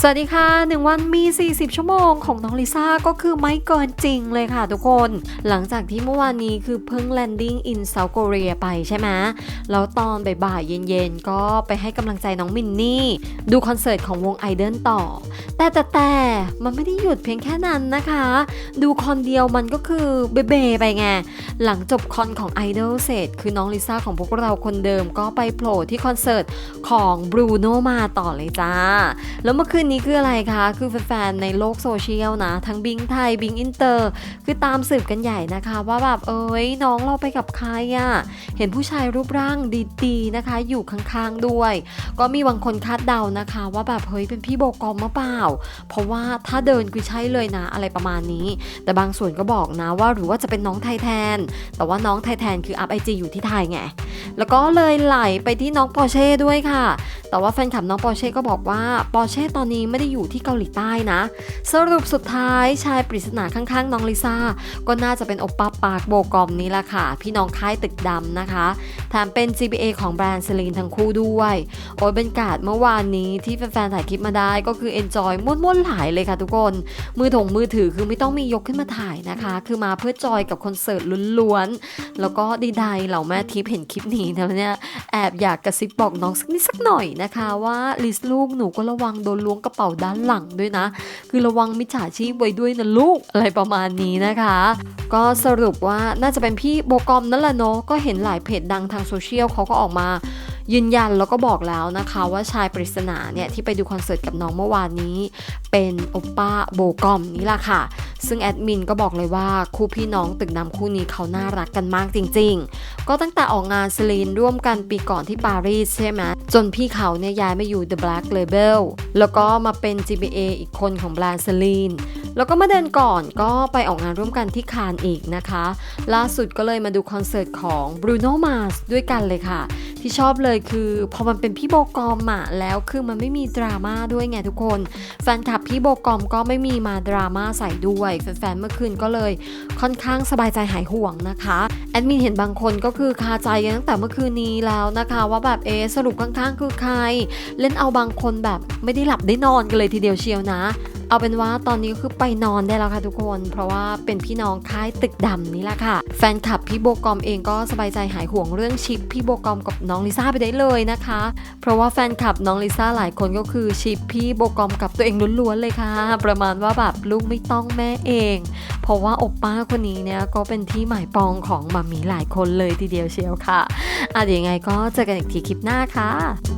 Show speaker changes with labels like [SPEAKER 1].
[SPEAKER 1] สวัสดีค่ะหนึ่งวันมี 40 ชั่วโมงของน้องลิซ่าก็คือไม่เกินจริงเลยค่ะทุกคน หลังจากที่เมื่อวานนี้คือเพิ่งแลนดิ้งอินเซาท์โกเรีไปใช่ไหมแล้วตอนบ่ายๆเย็นๆ ก็ไปให้กำลังใจน้องมินนี่ ดูคอนเสิร์ตของวงไอเดิลต่อ แต่แต่แต่มันไม่ได้หยุดเพียงแค่นั้นนะคะ ดูคอนเดียวมันก็คือเบเบไปไง หลังจบคอนของไอดอลเสร็จคือน้องลิซ่าของพวกเราคนเดิมก็ไปโผล่ที่คอนเสิร์ตของบรูโนมาต่อเลยจ้าแล้วเมื่อคืนนี้คืออะไรคะ คือแฟนๆในโลกโซเชียลนะ ทั้งบิงไทยบิงอินเตอร์ คือตามสืบกันใหญ่นะคะ ว่าแบบเอ้ยน้องเราไปกับใครอะ่ะ เห็นผู้ชายรูปร่างดีๆนะคะ อยู่ข้างๆด้วย ก็มีบางคนคาดเดานะคะ ว่าแบบเฮ้ยเป็นพี่โบกอมมาเปล่า เพราะว่าถ้าเดินคือใช่เลยนะอะไรประมาณนี้ แต่บางส่วนก็บอกนะว่าหรือว่าจะเป็นน้องไทยแทน แต่ว่าน้องไทยแทนคืออัพไอจีอยู่ที่ไทยไงแล้วก็เลยไหลไปที่น้องปอร์เช่ด้วยค่ะ แต่ว่าแฟนคลับน้องปอร์เช่ก็บอกว่าปอร์เช่ตอนนี้ไม่ได้อยู่ที่เกาหลีใต้นะ สรุปสุดท้ายชายปริศนาข้างๆ น้องลิซ่า ก็น่าจะเป็นโอปป้าปาร์คโบกอมนี่แหละค่ะ พี่น้องค่ายตึกดำนะคะแถมเป็น GBA ของแบรนด์เซลีนทั้งคู่ด้วย โอ้ยเป็นการดเมื่อวานนี้ที่แฟนๆถ่ายคลิปมาได้ก็คือ enjoy ม่วนๆหลายเลยค่ะทุกคน มือถงมือถือคือไม่ต้องมียกขึ้นมาถ่ายนะคะ คือมาเพื่อจอยกับคอนเสิร์ตล้วนๆแล้วก็ดีใดเหล่าแม่ทิพย์เห็นคลิปนี้แล้วเนี่ยแอบอยากกระซิบบอกน้องสักนิดสักหน่อยนะคะ ว่าลิสลูกหนูก็ระวังโดนล้วงกระเป๋าด้านหลังด้วยนะ คือระวังมิจฉาชีพไว้ด้วยนะลูกอะไรประมาณนี้นะคะ ก็สรุปว่าน่าจะเป็นพี่โบกอมนั่นแหละเนาะก็เห็นหลายเพจดังทางโซเชียลเขาก็ออกมายืนยันแล้วก็บอกแล้วนะคะว่าชายปริศนาเนี่ยที่ไปดูคอนเสิร์ตกับน้องเมื่อวานนี้ เป็นโอป้าโบกอมนี่แหละค่ะ ซึ่งแอดมินก็บอกเลยว่าคู่พี่น้องตึกดำคู่นี้เขาน่ารักกันมากจริง ๆ ก็ตั้งแต่ออกงานสลีนร่วมกันปีก่อนที่ปารีสใช่ไหมจนพี่เขาเนี่ยย้ายมาอยู่ The Black Label แล้วก็มาเป็น GBA อีกคนของแบรนด์สลีนแล้วก็เมื่อเดือนก่อนก็ไปออกงานร่วมกันที่คานอีกนะคะ ล่าสุดก็เลยมาดูคอนเสิร์ตของ Bruno Mars ด้วยกันเลยค่ะ ที่ชอบเลยคือพอมันเป็นพี่โบกอมอะแล้วคือมันไม่มีดราม่าด้วยไงทุกคน แฟนคลับพี่โบกอมก็ไม่มีมาดราม่าใส่ด้วยแฟนๆ เมื่อคืนก็เลยค่อนข้างสบายใจหายห่วงนะคะแอดมินเห็นบางคนก็คือคาใจกันตั้งแต่เมื่อคืนนี้แล้วนะคะ ว่าแบบเอสรุปข้างๆ คือใคร เล่นเอาบางคนแบบไม่ได้หลับได้นอนกันเลยทีเดียวเชียวนะ เอาเป็นว่าตอนนี้คือไปนอนได้แล้วค่ะทุกคน เพราะว่าเป็นพี่น้องค่ายตึกดำนี่แหละค่ะ แฟนคลับพี่โบกอมเองก็สบายใจหายห่วงเรื่องชิปพี่โบกอมกับน้องลิซ่าไปได้เลยนะคะ เพราะว่าแฟนคลับน้องลิซ่าหลายคนก็คือชิปพี่โบกอมกับตัวเองล้วนๆเลยค่ะ ประมาณว่าแบบลูกไม่ต้องแม่เอง เพราะว่าอปป้าคนนี้เนี่ยก็เป็นที่หมายปองของมัมมี่หลายคนเลยทีเดียวเชียวค่ะอะเดี๋ยวยังไงก็เจอกันอีกทีคลิปหน้าค่ะ